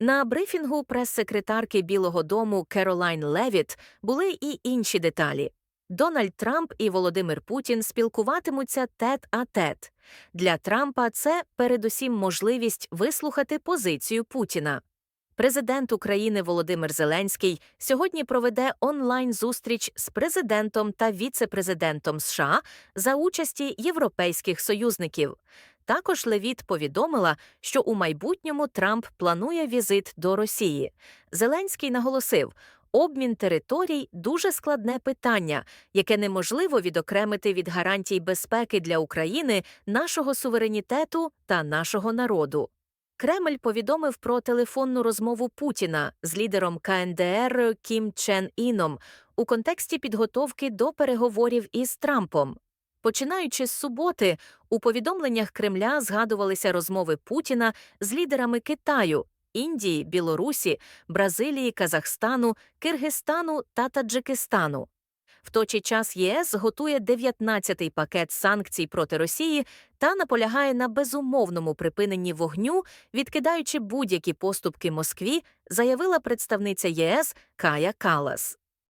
На брифінгу прес-секретарки Білого Дому Керолайн Левіт були і інші деталі. Дональд Трамп і Володимир Путін спілкуватимуться тет а тет. Для Трампа це передусім можливість вислухати позицію Путіна. Президент України Володимир Зеленський сьогодні проведе онлайн-зустріч з президентом та віце-президентом США за участі європейських союзників. Також Левіт повідомила, що у майбутньому Трамп планує візит до Росії. Зеленський наголосив, обмін територій дуже складне питання, яке неможливо відокремити від гарантій безпеки для України, нашого суверенітету та нашого народу. Кремль повідомив про телефонну розмову Путіна з лідером КНДР Кім Чен Іном у контексті підготовки до переговорів із Трампом. Починаючи з суботи, у повідомленнях Кремля згадувалися розмови Путіна з лідерами Китаю, Індії, Білорусі, Бразилії, Казахстану, Киргизстану та Таджикистану. В той же час ЄС готує 19-й пакет санкцій проти Росії та наполягає на безумовному припиненні вогню, відкидаючи будь-які поступки Москві, заявила представниця ЄС Кая Калас.